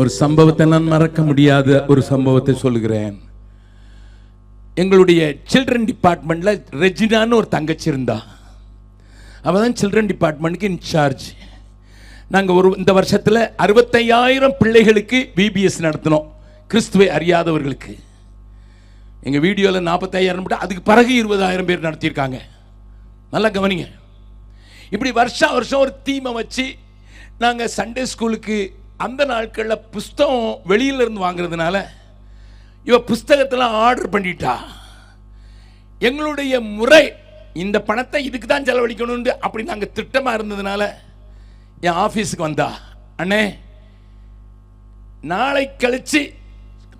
ஒரு சம்பவத்தை நான் மறக்க முடியாத ஒரு சம்பவத்தை சொல்கிறேன் எங்களுடைய சில்ட்ரன் டிபார்ட்மெண்ட்ல ரெஜினான்னு ஒரு தங்கச்சி இருந்தா. அவள் தான் சில்ட்ரன் டிபார்ட்மெண்ட்டுக்கு இன்சார்ஜ் நாங்கள் ஒரு இந்த வருஷத்தில் அறுபத்தையாயிரம் பிள்ளைகளுக்கு பிபிஎஸ் நடத்தினோம். கிறிஸ்துவை அறியாதவர்களுக்கு. எங்கள் வீடியோவில் நாற்பத்தையாயிரம் மட்டும் அதுக்கு பிறகு இருபதாயிரம் பேர் நடத்தியிருக்காங்க. நல்லா கவனிங்க. இப்படி வருஷம் வருஷம் ஒரு தீமை வச்சு நாங்கள் சண்டே ஸ்கூலுக்கு அந்த நாட்களில் புஸ்தகம் வெளியில இருந்து வாங்குறதுனால இவ புஸ்தகத்தெல்லாம் ஆர்டர் பண்ணிட்டா. எங்களுடைய முறை இந்த பணத்தை இதுக்கு தான் செலவழிக்கணும்னு அப்படி நாங்கள் திட்டமாக இருந்ததுனால என் ஆஃபீஸுக்கு வந்தா. அண்ணே நாளை கழிச்சு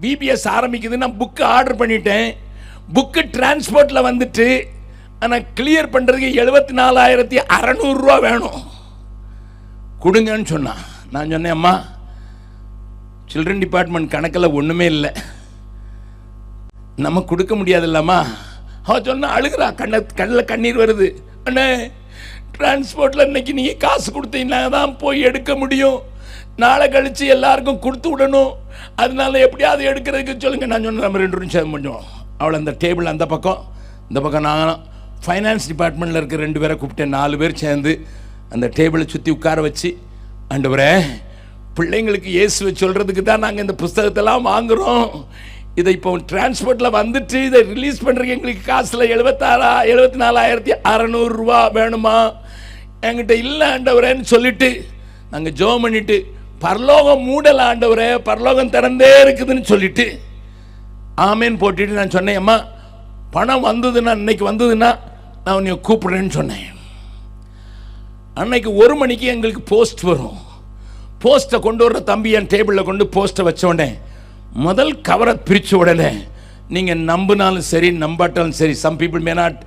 பிபிஎஸ் ஆரம்பிக்குது நான் புக்கு ஆர்டர் பண்ணிட்டேன். புக்கு டிரான்ஸ்போர்ட்டில் வந்துட்டு ஆனால் கிளியர் பண்ணுறதுக்கு எழுபத்தி நாலாயிரத்தி அறநூறுரூவா வேணும். கொடுங்கன்னு சொன்னான் நான் சொன்னேன் அம்மா சில்ட்ரன் டிபார்ட்மெண்ட் கணக்கில் ஒன்றுமே இல்லை. நம்ம கொடுக்க முடியாதுல்லம்மா. அவ சொன்னால் அழுகிறா கண்ண கண்ணில் கண்ணீர் வருது. அண்ணே டிரான்ஸ்போர்ட்டில் இன்னைக்கு நீங்கள் காசு கொடுத்தீங்கன்னா தான் போய் எடுக்க முடியும். நாளை கழித்து எல்லாருக்கும் கொடுத்து விடணும். அதனால எப்படியாவது எடுக்கிறதுக்கு சொல்லுங்கள் நான் சொன்னேன் நம்ம ரெண்டு நிமிஷம் கொஞ்சம் அவளை அந்த டேபிள் அந்த பக்கம் இந்த பக்கம் நான் ஃபைனான்ஸ் டிபார்ட்மெண்ட்டில் இருக்க ரெண்டு பேரை கூப்பிட்டேன். நாலு பேர் சேர்ந்து அந்த டேபிளை சுற்றி உட்கார வச்சு ஆண்டவரே பிள்ளைங்களுக்கு இயேசுவை சொல்கிறதுக்கு தான் நாங்கள் இந்த புஸ்தகத்தெல்லாம் வாங்குகிறோம் இதை இப்போ டிரான்ஸ்போர்ட்டில் வந்துட்டு இதை ரிலீஸ் பண்ணுறீங்க எங்களுக்கு காசில் எழுபத்தாறா எழுபத்தி நாலாயிரத்தி அறநூறுரூவா வேணுமா? என்கிட்ட இல்லை ஆண்டவரேன்னு சொல்லிட்டு நாங்கள் ஜோம் பண்ணிட்டு பரலோகம் மூடல ஆண்டவரே பரலோகம் திறந்தே இருக்குதுன்னு சொல்லிட்டு ஆமேன்னு போட்டுட்டு நான் சொன்னேன் அம்மா பணம் வந்ததுன்னா இன்னைக்கு வந்ததுன்னா நான் உன்னை கூப்பிடுறேன்னு சொன்னேன். அன்னைக்கு ஒரு மணிக்கு எங்களுக்கு போஸ்ட் வரும். போஸ்ட்டை கொண்டு வர்ற தம்பி என் டேபிளில் கொண்டு போஸ்ட்டை வச்ச உடனே முதல் கவரை பிரித்த உடனே நீங்கள் நம்பினாலும் சரி நம்பாட்டாலும் சரி some people may not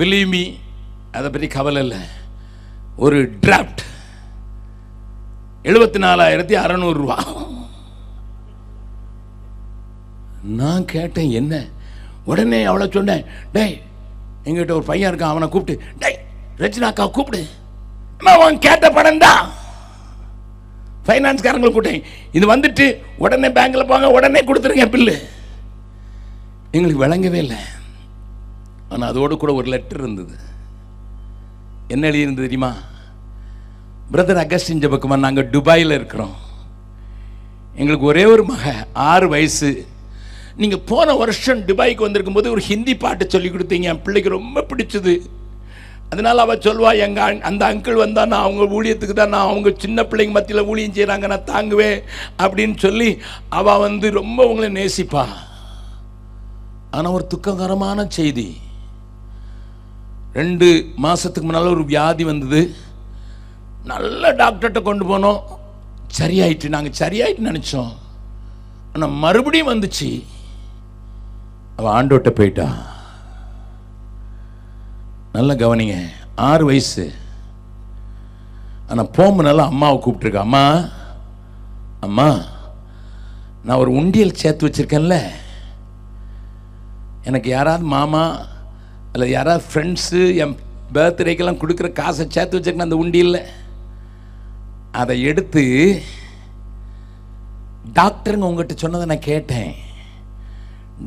believe me அதை பற்றி கவலை இல்லை. ஒரு டிராஃப்ட் எழுபத்தி நாலாயிரத்தி அறநூறுரூவா நான் கேட்டேன் என்ன? உடனே அவளை சொன்னேன் டேய் எங்கிட்ட ஒரு பையன் இருக்கான் அவனை கூப்பிட்டு டேய் ரச்சனாக்கா கூப்பிடு. நான் அவன் கேட்ட பணம் தான். ஃபைனான்ஸ்காரங்களை கூட்டேன் இது வந்துட்டு உடனே பேங்க்கில் போங்க உடனே கொடுத்துருங்க பில்லு எங்களுக்கு விளங்கவே இல்லை. ஆனால் அதோடு கூட ஒரு லெட்டர் இருந்தது. என்ன எழுதியிருந்தது தெரியுமா? பிரதர் அகஸ்டின் ஜபக்குமார் நாங்கள் துபாயில் இருக்கிறோம். எங்களுக்கு ஒரே ஒரு மக ஆறு வயசு. நீங்கள் போன வருஷம் துபாய்க்கு வந்திருக்கும் போது ஒரு ஹிந்தி பாட்டு சொல்லி கொடுத்தீங்க. என் பிள்ளைக்கு ரொம்ப பிடிச்சது. அதனால அவள் சொல்வாள் எங்கள் அந்த அங்கிள் வந்தால் நான் அவங்க ஊழியத்துக்கு தான் நான் அவங்க சின்ன பிள்ளைங்க மத்தியில் ஊழியம் செய்கிறாங்க நான் தாங்குவேன் அப்படின்னு சொல்லி அவள் வந்து ரொம்ப உங்களை நேசிப்பா. ஆனால் ஒரு துக்ககரமான செய்தி. ரெண்டு மாதத்துக்கு முன்னால் ஒரு வியாதி வந்தது. நல்ல டாக்டர்கிட்ட கொண்டு போனோம். சரியாயிட்டு நாங்கள் சரியாயிட்டு நினச்சோம். ஆனால் மறுபடியும் வந்துச்சு. அவள் ஆண்டோட்ட போயிட்டா. நல்ல கவனிங்க. ஆறு வயசு. ஆனால் போகும்போனால அம்மாவை கூப்பிட்ருக்க அம்மா அம்மா நான் ஒரு உண்டியல் சேர்த்து வச்சிருக்கேன்ல. எனக்கு யாராவது மாமா அல்லது யாராவது ஃப்ரெண்ட்ஸு என் பர்த்டேக்கெல்லாம் கொடுக்குற காசை சேர்த்து வச்சிருக்கேன் அந்த உண்டியலில். அதை எடுத்து டாக்டருங்க உங்கள்கிட்ட சொன்னதை நான் கேட்டேன்.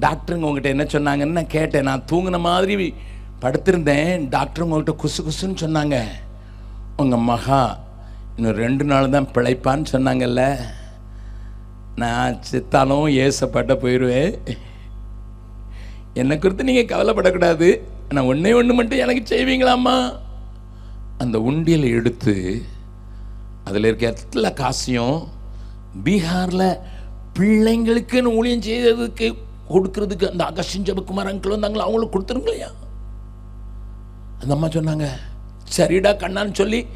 டாக்டருங்க உங்கள்கிட்ட என்ன சொன்னாங்கன்னு நான் கேட்டேன். நான் தூங்கின மாதிரி படுத்திருந்தேன். டாக்டர் உங்கள்கிட்ட குசு குசுன்னு சொன்னாங்க. உங்கள் மகா இன்னும் ரெண்டு நாள் தான் பிழைப்பான்னு சொன்னாங்கல்ல. நான் செத்தாலும் ஏசப்பட்ட போயிடுவேன் என்னை குறித்து நீங்கள் கவலைப்படக்கூடாது. நான் ஒன்றே ஒன்று மட்டும் எனக்கு செய்வீங்களாம்மா? அந்த உண்டியலை எடுத்து அதில் இருக்க எல்லா காசையும் பீகாரில் பிள்ளைங்களுக்குன்னு ஊழியம் செய்யறதுக்கு கொடுக்கறதுக்கு அந்த அகஸ்டின் ஜபக்குமார் அங்கிள் வந்தாங்களா? அவங்களுக்கு கொடுத்துருங்களையா? அந்த அம்மா சொன்னாங்க சரிடா கண்ணான்னு சொல்லி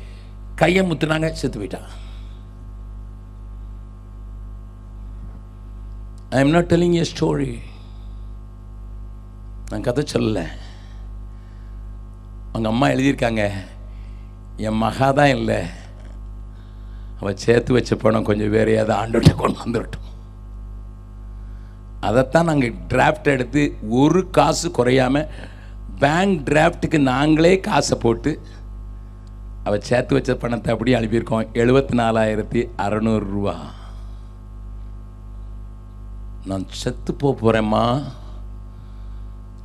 கையை முத்துனாங்க செத்து போயிட்டா I am not telling a story நான் கதை சொல்லலை. அவங்க அம்மா எழுதியிருக்காங்க என் மகா தான் இல்லை. அவள் சேர்த்து வச்ச பணம் கொஞ்சம் வேற ஏதாவது ஆண்டோட்ட கொண்டு வந்துடட்டும் அதைத்தான் நாங்கள் டிராஃப்ட் எடுத்து ஒரு காசு குறையாம பேங்க் டிராஃப்ட்டுக்கு நாங்களே காசை போட்டு அவள் சேர்த்து வச்ச பணத்தை அப்படியே அனுப்பியிருக்கோம் எழுபத்தி நாலாயிரத்தி அறநூறுரூவா நான் செத்து போக போகிறேம்மா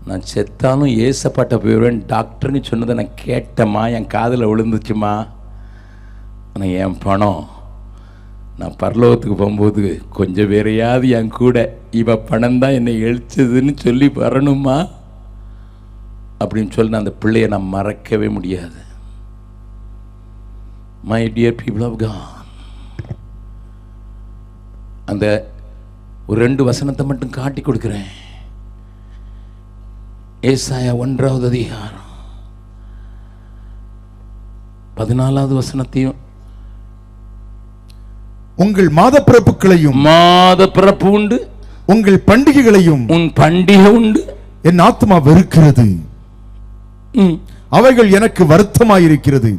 நான் செத்தாலும் ஏசப்பாட்ட போயிடுவேன் டாக்டர்னு சொன்னதை நான் கேட்டேம்மா. என் காதில் விழுந்துச்சுமா ஆனால் என் பணம் நான் பரலோகத்துக்கு போகும்போது கொஞ்சம் வேறையாவது என் கூட இவ பணம் தான் என்னை எழுச்சதுன்னு சொல்லி வரணுமா அப்படின்னு சொல்லி அந்த பிள்ளையை நான் மறக்கவே முடியாது. My dear people of God அந்த ஒரு ரெண்டு வசனத்தை மட்டும் காட்டி கொடுக்குறேன். ஏசாயா ஒன்றாவது அதிகாரம் பதினாலாவது வசனத்தையும் உங்கள் மாத பிறப்புகளையும் மாத பிறப்பு உண்டு. உங்கள் பண்டிகைகளையும் உன் பண்டிகை உண்டு. என் ஆத்மா வெறுக்கிறது. அவைகள் எனக்கு வருத்தமாயிருக்கிறது.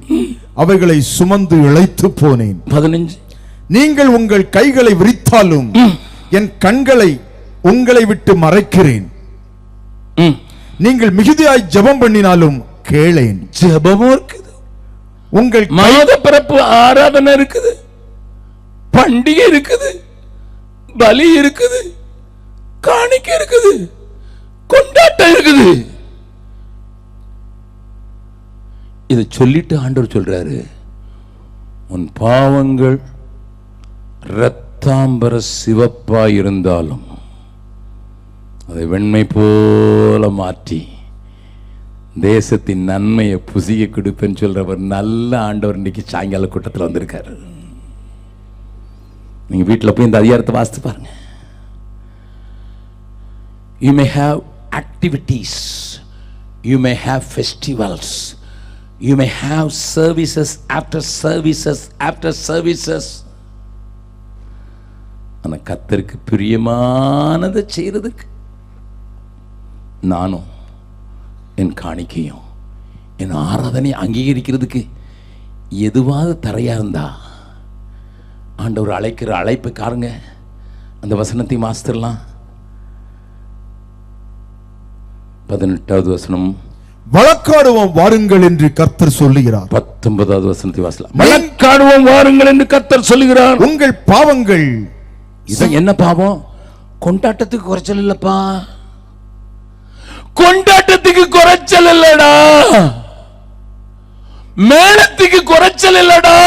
அவைகளை சுமந்து இழைத்து போனேன். பதினஞ்சு. நீங்கள் உங்கள் கைகளை விரித்தாலும் என் கண்களை உங்களை விட்டு மறைக்கிறேன். நீங்கள் மிகுதியாய் ஜெபம் பண்ணினாலும் கேளேன். ஜெபமும் இருக்குது. உங்கள் மாத பிறப்பு ஆராதனை இருக்குது. பண்டிகை இருக்குது. பலி இருக்குது. காணிக்கை இருக்குது. கொண்டாட்டம் இருக்குது. இதை சொல்லிட்டு ஆண்டவர் சொல்றாரு உன் பாவங்கள் இரத்தாம்பர சிவப்பாக இருந்தாலும் அதை வெண்மை போல மாற்றி தேசத்தின் நன்மையை புசிய கொடுப்பேன்னு சொல்றவர் நல்ல ஆண்டவர் இன்னைக்கு சாயங்கால கூட்டத்தில் வந்திருக்காரு. நீங்க வீட்டில் போய் இந்த அதிகாரத்தை வாசித்து பாருங்க. You may have activities you may have festivals you may have services after services after services ஆனால் கத்தருக்கு பிரியமானதை செய்கிறதுக்கு நானும் என் காணிக்கையும் என் ஆராதனை அங்கீகரிக்கிறதுக்கு எதுவாவது தரையாக இருந்தா ஆண்டவர் அழைக்கிற அழைப்பு காருங்க அந்த வசனத்தை மாஸ்டர்லாம் பதினெட்டாவது வசனம் வழக்காடுவோம் வாருங்கள் என்று கர்த்தர் சொல்லுகிறார். பத்தொன்பதாவது வசனத்தை வாசலாம் வழக்காடுவோம் வாருங்கள் என்று கத்தர் சொல்லுகிறார். உங்கள் பாவங்கள் இது என்ன பாவம்? கொண்டாட்டத்துக்கு குறைச்சல் இல்லப்பா. கொண்டாட்டத்துக்கு குறைச்சல் இல்லடா. மேளத்துக்கு குறைச்சல் இல்லடா.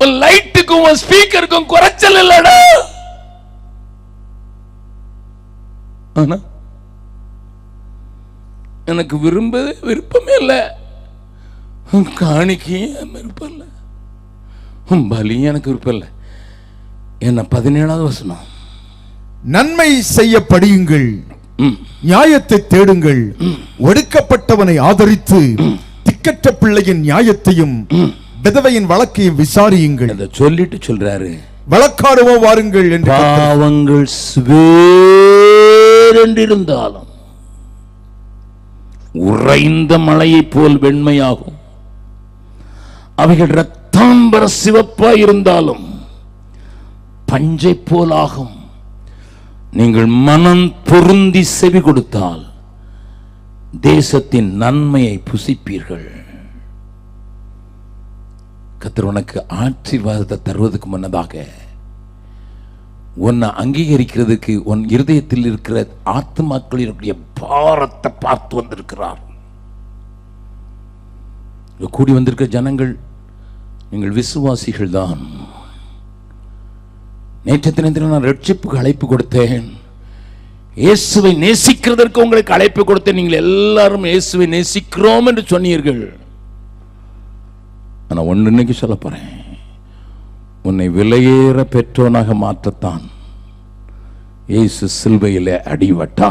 லைட்டுக்கும் ஸ்பீக்கருக்கும் குறைச்சல் இல்லடா. ஆனா எனக்கு விரும்ப விருப்பமே இல்லை. உன் காணிக்கையும் விருப்பம் இல்லை. உன் பலியும் எனக்கு விருப்பம் இல்லை. என்ன பதினேழாவது வசனம். நன்மை செய்ய படியுங்கள். நியாயத்தை தேடுங்கள். ஒடுக்கப்பட்டவனை ஆதரித்து திக்கற்ற பிள்ளையின் நியாயத்தையும் விதவையின் வழக்கையும் விசாரியுங்கள். அதை சொல்லிட்டு சொல்றாரு. வழக்காடுவோம் வாருங்கள் என்று பாவங்கள் இருந்தாலும் உறைந்த மலையைப் போல் வெண்மையாகும். அவைகள் இரத்தாம்பர சிவப்பாய் இருந்தாலும் பஞ்சை போல் ஆகும் நீங்கள் மனம் பொருந்தி செவி கொடுத்தால் தேசத்தின் நன்மையை புசிப்பீர்கள். கத்திர உனக்கு ஆசீர்வாதத்தை தருவதற்கு முன்னதாக உன்னை அங்கீகரிக்கிறதுக்கு உன் இருதயத்தில் இருக்கிற ஆத்மாக்களினுடைய பாரத்தை பார்த்து வந்திருக்கிறார். கூடி வந்திருக்கிற ஜனங்கள் நீங்கள் விசுவாசிகள் தான். நேற்று தினத்தில் நான் ரட்சிப்புக்கு அழைப்பு கொடுத்தேன். இயேசுவை நேசிக்கிறதற்கு உங்களுக்கு அழைப்பு கொடுத்தேன். நீங்கள் எல்லாரும் இயேசுவை நேசிக்கிறோம் என்று சொன்னீர்கள். நான் ஒன்று இன்னைக்கு சொல்ல போறேன். உன்னை விலையேற பெற்றோனாக மாற்றத்தான். இயேசு சிலுவையிலே அடிவட்டா